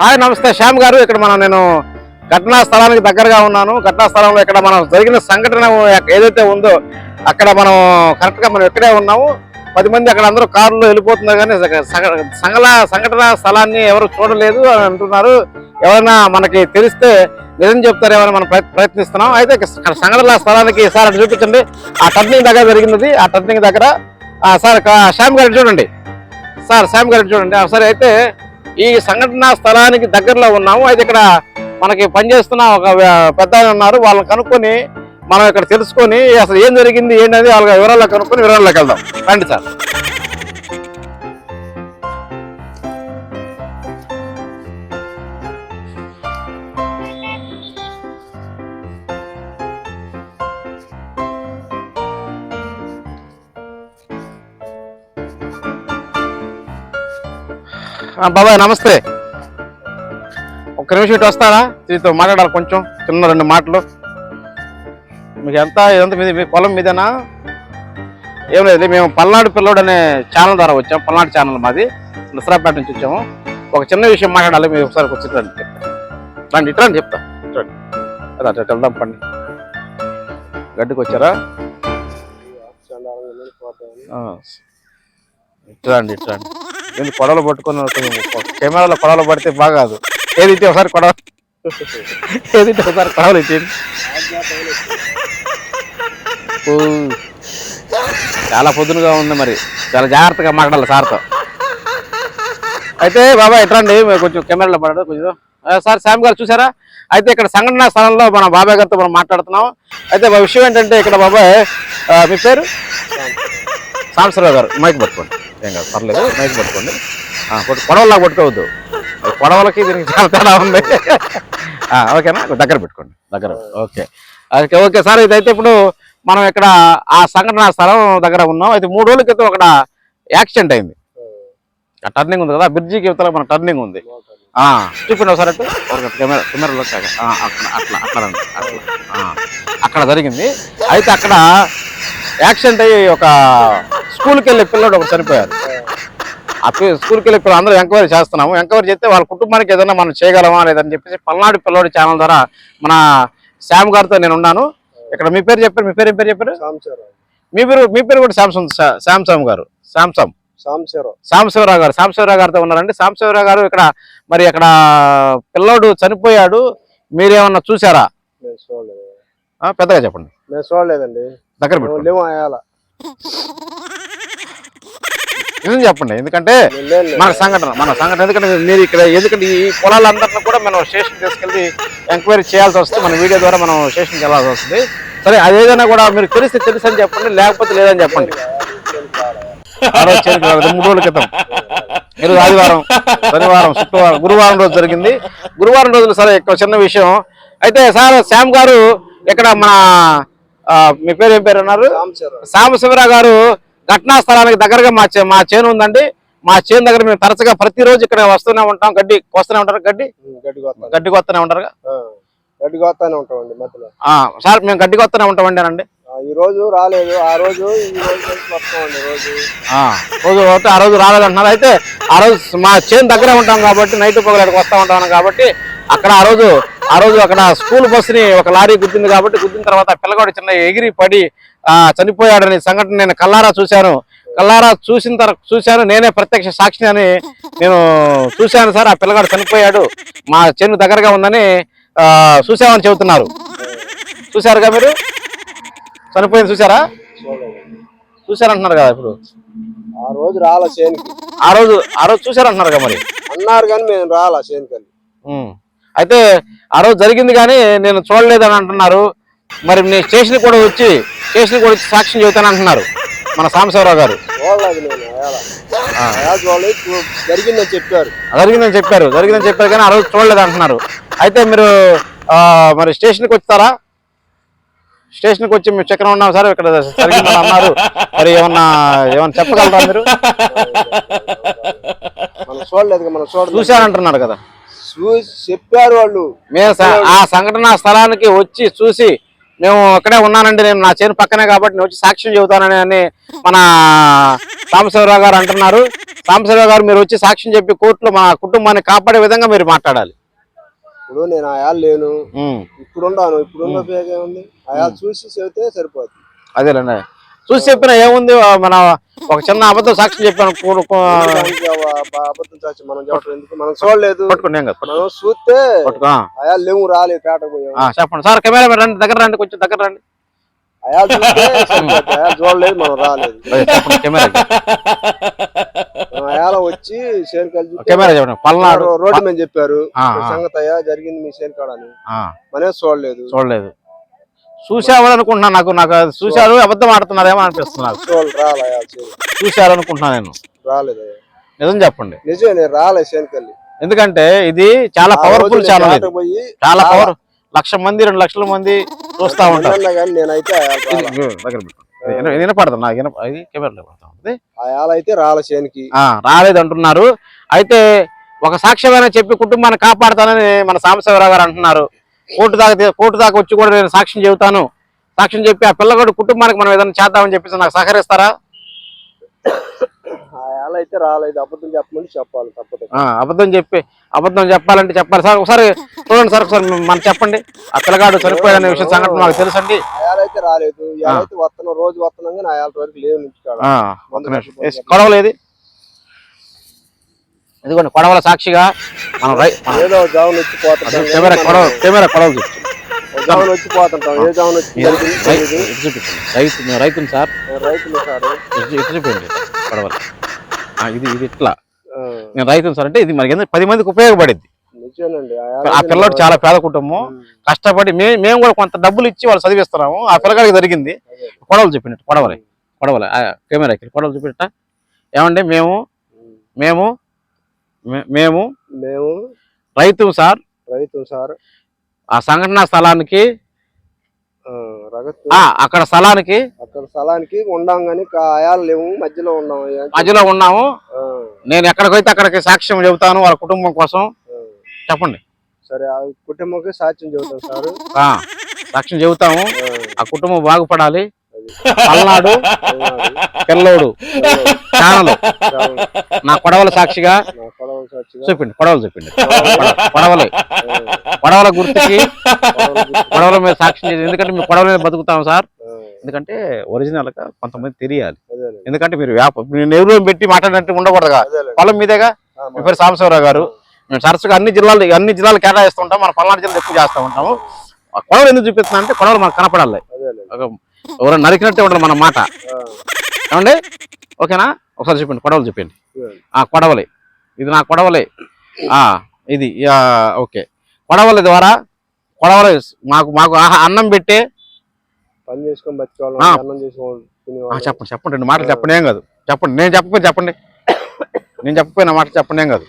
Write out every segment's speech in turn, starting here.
Hi నమస్తే. శ్యామ్ గారు. ఇక్కడ మనం నేను ఘటనా స్థలానికి దగ్గరగా ఉన్నాను. ఘటనా స్థలంలో ఇక్కడ మనం జరిగిన సంఘటన ఏదైతే ఉందో అక్కడ మనం కరెక్ట్గా మనం ఇక్కడే ఉన్నాము. పది మంది అక్కడ అందరూ కారులో వెళ్ళిపోతున్నారు కానీ సంఘల సంఘటన స్థలాన్ని ఎవరు చూడలేదు అని అంటున్నారు. ఎవరైనా మనకి తెలిస్తే నిజం చెప్తారేమని మనం ప్రయత్నిస్తున్నాం. అయితే సంఘటన స్థలానికి సార్ అటు చూపించండి. ఆ టర్నింగ్ దగ్గర జరిగినది. ఆ టర్నింగ్ దగ్గర ఆ, సార్ శ్యామ్ గారు చూడండి. సార్ శ్యామ్ గారు చూడండి. సరే అయితే ఈ సంఘటన స్థలానికి దగ్గరలో ఉన్నాము. అయితే ఇక్కడ మనకి పనిచేస్తున్న ఒక పెద్ద ఉన్నారు. వాళ్ళని కనుక్కొని మనం ఇక్కడ తెలుసుకొని అసలు ఏం జరిగింది ఏంటనేది వాళ్ళ వివరాల్లో కనుక్కొని వివరాల్లోకి వెళ్దాం. రండి సార్. బాబాయ్ నమస్తే. ఒక్క నిమిషం ఇటు వస్తారా? దీంతో మాట్లాడాలి కొంచెం. చిన్న రెండు మాటలు. మీకు ఎంత ఇదంతా మీది మీ పొలం మీదేనా? ఏం లేదు మేము పల్నాడు పిల్లోడు అనే ఛానల్ ద్వారా వచ్చాము పల్నాడు ఛానల్ మాది. నసరాపేట నుంచి వచ్చాము. ఒక చిన్న విషయం మాట్లాడాలి మీరు ఒకసారి వచ్చి రండి చెప్తా రండి ఇట్రా రండి చెప్తా అదే వెళ్దాం పండి గడ్డికి వచ్చారా? ఆ. ఇటు ఏంది కొడవలు పట్టుకొని కెమెరాలో కొడవలు పడితే బాగాదు. ఏది ఇటు ఒకసారి కొడవ? ఏది ఇటు ఒకసారి కొడవలు ఇచ్చి ఓ. చాలా పొద్దునగా ఉంది మరి. చాలా జాగ్రత్తగా మాట్లాడాలి సార్తో. అయితే బాబా ఎట్రండి? కొంచెం కెమెరాలో పడాడు కొంచెం సార్ శామ్ గారు చూసారా? అయితే ఇక్కడ సంఘటన స్థలంలో మన బాబాయ్ గారితో మనం మాట్లాడుతున్నాం. అయితే విషయం ఏంటంటే ఇక్కడ బాబాయ్ మీ పేరు? సాంబశ్వరరావు గారు మైక్ పట్టుకోండి. ఏం కాదు పర్లేదు నైట్ పట్టుకోండి. పొడవలాగా పట్టుకోవద్దు పొడవలకి దీనికి చాలా తేడా ఉంది. ఓకేనా? దగ్గర పెట్టుకోండి దగ్గర ఓకే. ఓకే ఓకే సార్ ఇదైతే ఇప్పుడు మనం ఇక్కడ ఆ సంఘటన స్థలం దగ్గర ఉన్నాం. అయితే మూడు రోజుల క్రితం అక్కడ యాక్సిడెంట్ అయింది. ఆ టర్నింగ్ ఉంది కదా బ్రిడ్జికి యువతల మన టర్నింగ్ ఉంది. ఆ, చూపిండి ఒకసారి కెమెరా కెమెరాలో అట్లా అట్లా అట్లా. అట్లా అక్కడ జరిగింది. అయితే అక్కడ యాక్సిడెంట్ అయ్యి ఒక స్కూల్కి వెళ్ళే పిల్లడు ఒకరు చనిపోయారు ఆ స్కూల్కి వెళ్ళే పిల్లలు అందరూ ఎంక్వైరీ చేస్తున్నాము. ఎంక్వైరీ చేస్తే వాళ్ళ కుటుంబానికి ఏదైనా మనం చేయగలమా లేదని చెప్పేసి పల్నాడు పిల్లోడి ఛానల్ ద్వారా మన శ్యామ్ గారితో నేను ఉన్నాను. ఇక్కడ మీ పేరు చెప్పారు మీ పేరు ఏం పేరు చెప్పారు? మీ పేరు మీ పేరు కూడా Samsung Samsung garu. Samsung Sambasivarao Sambasivarao garu Sambasivarao గారితో ఉన్నారండి. సాంబశివరావు గారు ఇక్కడ మరి అక్కడ పిల్లోడు చనిపోయాడు. మీరేమన్నా చూసారా పెద్దగా చెప్పండి. మేము చూడలేదండి. దగ్గర నిజం చెప్పండి. ఎందుకంటే మన సంఘటన మన సంఘటన. ఎందుకంటే మీరు ఇక్కడ ఎందుకంటే ఈ పొలాలందరినీ కూడా మనం స్టేషన్ తీసుకెళ్ళి ఎంక్వైరీ చేయాల్సి వస్తుంది. మన వీడియో ద్వారా మనం స్టేషన్కి వెళ్ళాల్సి వస్తుంది. సరే అదేదైనా కూడా మీరు తెలిస్తే తెలుసు అని చెప్పండి లేకపోతే లేదని చెప్పండి. మూడు రోజుల క్రితం. ఈరోజు ఆదివారం శనివారం శుక్రవారం గురువారం రోజు జరిగింది. గురువారం రోజులు సరే ఎక్కువ చిన్న విషయం. అయితే సార్ శ్యామ్ గారు ఇక్కడ మన ఆ, మీ పేరు ఏం పేరు అన్నారు సాంబశివరావు గారు ఘటనా స్థలానికి దగ్గరగా మా చే- మా చేను ఉందండి. మా చేను దగ్గర మేము తరచుగా ప్రతిరోజు ఇక్కడ వస్తూనే ఉంటాం. గడ్డి కోస్తూనే ఉంటారు. గడ్డి? గడ్డి కొత్త గడ్డి కొత్తనే ఉంటారు గడ్డి కొత్తనే ఉంటామండి మధ్యలో. సార్ మేము గడ్డి కొత్తనే ఉంటామండి అనండి. ఆ, ఈ రోజు రాలేదు. ఆ రోజు ఈ రోజు రోజు. ఆ, రోజు ఆ రోజు రాలేదంటున్నారు అయితే ఆ రోజు మా చేను దగ్గరే ఉంటాం కాబట్టి నైట్ పొగలకి వస్తూ ఉంటాం కాబట్టి అక్కడ ఆ రోజు ఆ రోజు అక్కడ స్కూల్ బస్సుని ఒక లారీ గుద్దింది కాబట్టి గుద్దిన తర్వాత పిల్లగాడు చిన్న ఎగిరి పడి ఆ చనిపోయాడని సంఘటన నేను కల్లారా చూశాను. కల్లారా చూసిన తర్వాత చూశాను. నేనే ప్రత్యక్ష సాక్షిని అని నేను చూశాను సార్. ఆ పిల్లగాడు చనిపోయాడు. మా చేను దగ్గరగా ఉందని ఆ, చూశామని చెబుతున్నారు. చూశారుగా మీరు? చనిపోయింది చూసారా చూశారంటున్నారు కదా ఇప్పుడు? ఆ రోజు రాలా చేనుకి ఆ రోజు ఆ రోజు చూశారంటున్నారు కదా మరి? అన్నారు కానీ మేము రాలా. అయితే ఆ రోజు జరిగింది కానీ నేను చూడలేదని అంటున్నారు. మరి నేను స్టేషన్ కూడా వచ్చి స్టేషన్ కూడా వచ్చి సాక్ష్యం చెబుతాను అంటున్నారు మన సాంబశివరావు గారు. జరిగిందని చెప్పారు. జరిగిందని చెప్పారు జరిగిందని చెప్పారు కానీ ఆ రోజు చూడలేదు అంటున్నారు. అయితే మీరు మరి స్టేషన్కి వచ్చారా? స్టేషన్కి వచ్చి మేము చక్రం ఉన్నాం సార్ ఇక్కడ జరిగిందని అన్నారు. మరి ఏమన్నా ఏమన్నా చెప్పగలరా మీరు? మనం చూడలేదు మనం చూశారంటున్నారు కదా. చూసి చెప్పారు వాళ్ళు. మేము ఆ సంఘటన స్థలానికి వచ్చి చూసి మేము అక్కడే ఉన్నానండి నేను నా చేను పక్కనే కాబట్టి నేను వచ్చి సాక్ష్యం చెబుతానని అని మన సాంబశివరావు గారు అంటున్నారు. సాంబశివరావు గారు మీరు వచ్చి సాక్ష్యం చెప్పి కోర్టులో మా కుటుంబాన్ని కాపాడే విధంగా మీరు మాట్లాడాలి. ఇప్పుడు నేను ఆయాలు లేను. ఇప్పుడు ఉన్నాను ఇప్పుడు ఉన్న ఉపయోగం ఏముంది? ఆయాలు చూసి చెబితే సరిపోతుంది అదేలేండి. చూసి చెప్పిన ఏముంది మన ఒక చిన్న అబద్ధం సాక్ష్యం చెప్పాను అబద్ధం చాచి మనం చెప్పడం ఎందుకు? మనం చూడలేదు. మనం చూస్తే లేవు రాలేదు చెప్పండి. సార్ కెమెరా రండి దగ్గర రండి కొంచెం దగ్గర రండి. చూడలేదు మనం రాలేదు. కెమెరా ఆయాల వచ్చి షేర్ కెమెరా చెప్పండి. పల్నాడు రోడ్డు మీద చెప్పారు. సంగతి అయ్యా జరిగింది మీ షేర్ కాడ అని. ఆ, మనే చూడలేదు. చూడలేదు. చూసావు అనుకుంటున్నా నాకు నాకు అది చూశారు అబద్ధం ఆడుతున్నారేమో అనిపిస్తుంది నాకు. చూశారు అనుకుంటున్నా నేను. రాలేదు. నిజం చెప్పండి. నిజమే రాలే ఎందుకంటే ఇది చాలా పవర్ఫుల్ ఛానల్ ఇది. చాలా పవర్ లక్ష మంది రెండు లక్షల మంది చూస్తా ఉంటారు. నాకు ఇది కెమెరాలో పడతా అయితే రాలేదు అంటున్నారు అయితే ఒక సాక్ష్యమైన చెప్పి కుటుంబాన్ని కాపాడుతానని మన సాంబశివరావు గారు అంటున్నారు. కోర్టు దాకా కోర్టు దాకా వచ్చి కూడా నేను సాక్ష్యం చెబుతాను. సాక్ష్యం చెప్పి ఆ పిల్లగాడు కుటుంబానికి మనం ఏదైనా చేద్దామని చెప్పేసి నాకు సహకరిస్తారా? అయితే రాలేదు. అబద్ధం చెప్పమని చెప్పాలి తప్పదు. అబద్ధం చెప్పి అబద్ధం చెప్పాలంటే చెప్పాలి. సార్ ఒకసారి చూడండి సార్ ఒకసారి మనం చెప్పండి. ఆ పిల్లగాడు చనిపోయాడనే విషయం సంఘటన మాకు తెలుసండి. అయితే రాలేదు. వస్తున్నాం రోజు వస్తున్నాం కానీ వరకు లేవు నుంచి కాడ ఆ, ఒక్క నిమిషం. ఎస్, కొడవలేది ఇదిగోండి కొడవల సాక్షిగా మనం కెమెరా కొడవ కెమెరా కొడవలు రైతు మేము రైతుని సార్. నేను రైతులు సార్. ఇటు ఇటు చూపించండి కొడవలు. ఆ, ఇది ఇది ఇట్లా. నేను రైతుని సార్ అంటే ఇది మనకి పది మందికి ఉపయోగపడింది. ఆ పిల్లడు చాలా పేద కుటుంబం. కష్టపడి మే మేము కూడా కొంత డబ్బులు ఇచ్చి వాళ్ళు చదివిస్తున్నాము. ఆ పిల్లగాడికి జరిగింది. కొడవలు చూపినట్టు కొడవలే. కొడవలే. కెమెరాకి. కొడవలు చూపినట్ట ఏమండి మేము. మేము మేము మేము రైతు సార్. రైతు సార్. ఆ సంఘటనా స్థలానికి అక్కడ స్థలానికి అక్కడ స్థలానికి ఉండాం కానీ ఆయాలు లేవు మధ్యలో ఉన్నాం ఏం చే- మధ్యలో ఉన్నాము. నేను ఎక్కడికైతే అక్కడికి సాక్ష్యం చెబుతాను వాళ్ళ కుటుంబం కోసం. చెప్పండి. సరే ఆ కుటుంబంకి సాక్ష్యం చెబుతాం సార్. సాక్ష్యం చెబుతాము. ఆ, కుటుంబం బాగుపడాలి. పల్నాడు. పిల్లోడు ఛానల్. నా కొడవల సాక్షిగా చూపిండి కొడవలు చూపిండి. కొడవలే. కొడవల. గుర్తుకి కొడవల మీద సాక్ష్యం చేసి ఎందుకంటే మీ కొడవల మీద బతుకుతాం సార్. ఎందుకంటే ఒరిజినల్గా కొంతమంది తెలియాలి. ఎందుకంటే మీరు వ్యాప మీరు ఎవరు పెట్టి మాట్లాడినట్టు ఉండకూడదుగా. పొలం మీదేగా? మీ పేరు సాంబశివరావు గారు. మేము తరచుగా అన్ని జిల్లాలు అన్ని జిల్లాలు కేటాయిస్తూ ఉంటాం. మన పల్నాడు జిల్లా ఎక్కువ చేస్తూ ఉంటాము. కొడవలు ఎందుకు చూపిస్తున్నా అంటే కొడవలు మనకు కనపడాలి. ఎవరో నరికినట్టే ఉండదు మన మాట. ఏమండి? ఓకేనా? ఒకసారి చెప్పండి కొడవలు చెప్పండి. ఆ కొడవలే. ఇది నా కొడవలే. ఆ ఇది ఓకే. కొడవల ద్వారా కొడవల మాకు మాకు ఆహా- అన్నం పెట్టే పని చేసుకొని బతికేవాళ్ళం చెప్పండి చెప్పండి రెండు మాటలు చెప్పండి ఏం కాదు. చెప్పండి నేను చెప్పకపోతే చెప్పండి. నేను చెప్పకపోయిన మాట చెప్పండి ఏం కాదు.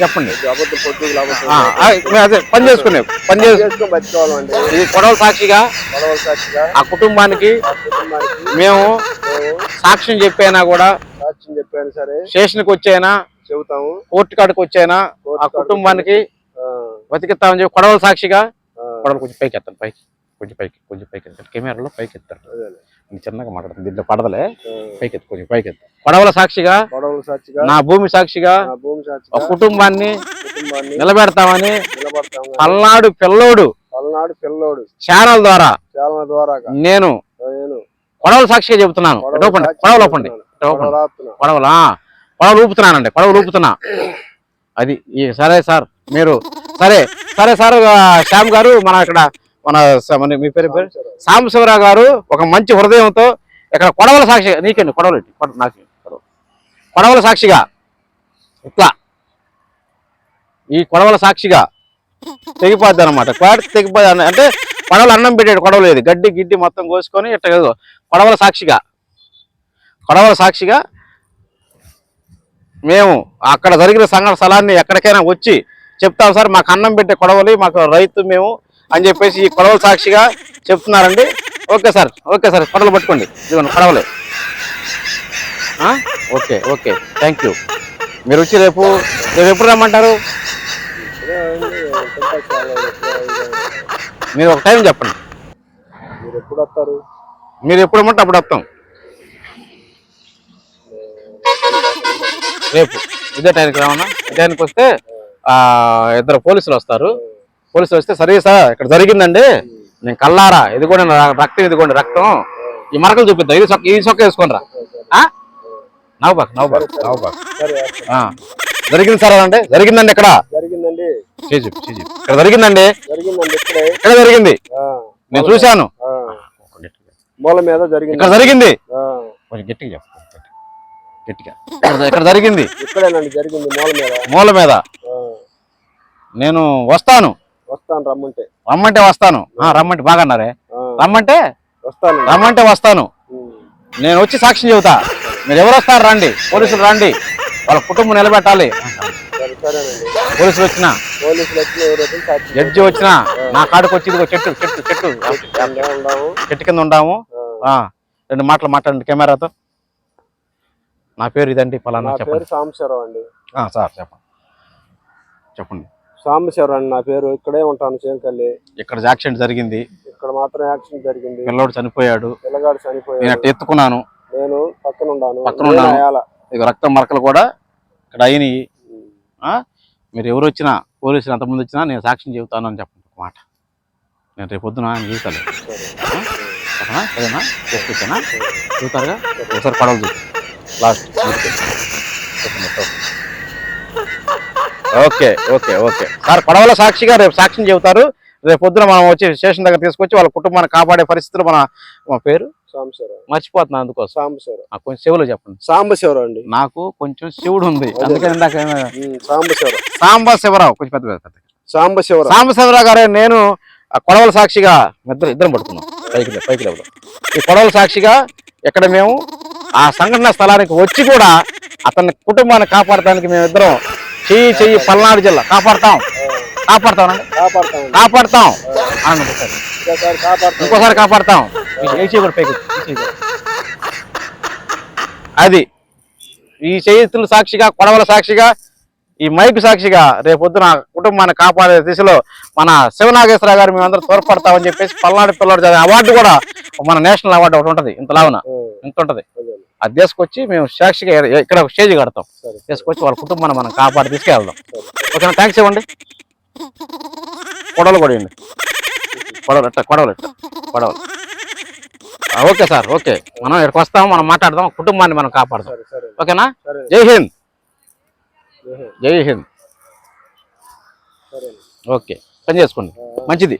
చెప్పండి. అదే పని చేసుకునే పని చేసు చేసుకొని కొడవల సాక్షిగా ఆ కుటుంబానికి మేము సాక్ష్యం చెప్పైనా కూడా సాక్ష్యం చెప్పాను సరే స్టేషన్కి వచ్చైనా చెబుతాము. కోర్టు కాడికి వచ్చైనా కోర్టు ఆ కుటుంబానికి బతికిస్తామని చెప్పి కొడవల సాక్షిగా కొడవలు కొంచెం పైకి ఎత్తాను పైకి కొంచెం పైకి కొంచెం పైకి ఎత్తాను కెమెరాలో పైకి ఎత్తాను. నేను చిన్నగా మాట్లాడుతుంది దీంట్లో పడదలే. పైకి కొంచెం పైకి కొడవల సాక్షిగా నా భూమి సాక్షిగా ఒక కుటుంబాన్ని నిలబెడతామని పల్నాడు పిల్లోడు పల్నాడు పిల్లోడు ఛానల్ ద్వారా చాలా ద్వారా నేను కొడవల సాక్షిగా చెబుతున్నాను. ఓపండి కొడవలు ఓపండి ఆ, కొడవలు ఊపుతున్నానండి కొడవలు ఊపుతున్నా. అది సరే సార్ మీరు సరే సరే సార్ శ్యామ్ గారు మన ఇక్కడ మన మీ పేరు పేరు? సాంబశివరావు గారు ఒక మంచి హృదయంతో ఇక్కడ కొడవల సాక్షి నీకండి కొడవలు నాకు కొడవల? సాక్షిగా ఇట్లా. ఈ కొడవల సాక్షిగా తెగిపోద్ది అనమాట క్వాడ్ తెగిపోద్ది అంటే కొడవలు అన్నం పెట్టాడు కొడవలేదు గడ్డి గిడ్డి మొత్తం కోసుకొని ఇట్లా కొడవల సాక్షిగా. కొడవల సాక్షిగా మేము అక్కడ జరిగిన సంఘటన స్థలాన్ని ఎక్కడికైనా వచ్చి చెప్తాం సార్ మాకు అన్నం పెట్టే కొడవలి మాకు రైతు మేము అని చెప్పేసి ఈ కొడవల సాక్షిగా చెప్తున్నారండి. ఓకే సార్ ఓకే సార్ కొడవలు పట్టుకోండి. ఇదిగోండి కొడవలే ఓకే ఓకే థ్యాంక్ యూ. మీరు వచ్చి రేపు రేపు ఎప్పుడు రమ్మంటారు? మీరు ఒక టైం చెప్పండి. మీరు ఎప్పుడు వస్తారు మీరు ఎప్పుడు రమ్మంటే అప్పుడు వస్తాం. రేపు ఇదే టైంకి రావన్నా టైంకి వస్తే ఇద్దరు పోలీసులు వస్తారు. పోలీసులు వస్తే సరే సార్ ఇక్కడ జరిగిందండి. నేను కల్లారా ఇది కూడా నా రక్తం ఇదిగోండి రక్తం. ఈ మరకలు చూపిద్దాం. ఇది సొక్క ఈ సొక్క వేసుకునిరా నవ్వుబాక్ నవ్వుబాక్ నవ్వుబాక్ జరిగింది సార్ అంటే జరిగిందండి ఇక్కడ. జరిగిందండి. ఇక్కడ జరిగిందండి. ఇక్కడే. జరిగింది. నేను చూశాను. ఆ, మూల మీద జరిగింది. ఇక్కడ జరిగింది. కొంచెం గట్టిగా చెప్పు గట్టిగా. ఇక్కడ జరిగింది. ఇక్కడేనండి జరిగింది మూల మీద. మూల మీద. ఆ, నేను వస్తాను. వస్తాను రమ్మంటే. రమ్మంటే వస్తాను. రమ్మంటే బాగా అన్నారే ఆ, రమ్మంటే? వస్తాను. రమ్మంటే వస్తాను. నేను వచ్చి సాక్ష్యం చెబుతా. మీరు ఎవరు వస్తారు రండి. పోలీసులు రండి. వాళ్ళ కుటుంబం నిలబెట్టాలి. పోలీసులు వచ్చినా. సాక్షి జడ్జి వచ్చినా. నా కాడికి వచ్చి చెట్టు చెట్టు చెట్టు. చెట్టు కింద ఉండాము. రెండు మాటలు మాట్లాడండి కెమెరాతో. నా పేరు ఇదండి పలానా నా చెప్పండి. సాంబశివరావు అండి. సార్ చెప్పండి. చెప్పండి. సాంబశివరావు అండి నా పేరు. ఇక్కడే ఉంటాను చేనుకల్లి. ఇక్కడ యాక్సిడెంట్ జరిగింది. ఇక్కడ మాత్రం యాక్సిడెంట్ జరిగింది. పిల్లోడు చనిపోయాడు. పిల్లగాడు నేను చనిపోయాడు అట్ట ఎత్తుకున్నాను. నేను పక్కన ఉన్నాను. పక్కన నేను ఉన్నాను. అయాల. ఇక రక్తం మరకలు కూడా ఇక్కడ అయినాయి. ఆ? మీరు ఎవరు వచ్చినా పోలీసులు ఎంతమంది వచ్చినా నేను సాక్ష్యం చెబుతాను అని చెప్పండి ఒక మాట. నేను రేపు పొద్దున ఆయన చూస్తాను సరే. ఓకేనా సరేనా? చేసుకొచ్చానా చూస్తారుగా? ఒకసారి పడవలు చూసి last okay okay okay. Sir పడవల సాక్షిగా రేపు సాక్ష్యం చెబుతారు. రేపు పొద్దున మనం వచ్చి స్టేషన్ దగ్గర తీసుకొచ్చి వాళ్ళ కుటుంబాన్ని కాపాడే పరిస్థితులు మన మన పేరు? సాంబశివరావు మర్చిపోతున్నాను అందుకోసం. సాంబశివరావు కొంచెం చెవులో చెప్పండి. సాంబశివరావు అండి. నాకు కొంచెం శివుడు ఉంది. అందుకని సాంబశివరావు సాంబ శివరావు కొంచెం పెద్ద పెద్ద. సాంబశివరావు సాంబ శివరావు. గారే నేను ఆ కొడవల సాక్షిగా ఇద్దరు ఇద్దరం పడుకున్నాం. పైకి పైకి లేవడం. ఈ కొడవల సాక్షిగా ఇక్కడ మేము? ఆ సంఘటన స్థలానికి వచ్చి కూడా అతని కుటుంబాన్ని కాపాడటానికి మేమిద్దరం చెయ్యి చెయ్యి పల్నాడు జిల్లా. కాపాడతాం. కాపాడతాం కాపాడుతామండి. కాపాడతాం. అనండి. ఇంకోసారి కాపాడుతాం. కూడా పైకి. అది ఈ చేతుల సాక్షిగా కొడవల సాక్షిగా ఈ మైక్ సాక్షిగా రేపొద్దున కుటుంబాన్ని కాపాడే దిశలో మన శివనాగేశ్వర గారు మేమందరం తోడ్పడతామని చెప్పేసి పల్నాడు పిల్లడు చదివే అవార్డు కూడా మన నేషనల్ అవార్డు ఒకటి ఉంటది. ఇంత లావున. ఉమ్, ఇంత ఉంటది. అదే. తీసుకొచ్చి మేము సాక్షిగా ఇక్కడ ఒక స్టేజ్ కడతాం. తీసుకొచ్చి వాళ్ళ కుటుంబాన్ని మనం కాపాడి తీసుకెళ్దాం. ఓకేనా? థ్యాంక్స్ ఇవ్వండి. కొడవలు కూడా ఇవ్వండి కొడవలు ఎట్ట కొడవలు ఎట్ట కొడవలు ఓకే సార్ ఓకే. మనం ఇక్కడికి వస్తాం మనం మాట్లాడదాం కుటుంబాన్ని మనం కాపాడదాం. ఓకేనా? జై హింద్. జై హింద్. ఓకే. పని చేసుకోండి. మంచిది.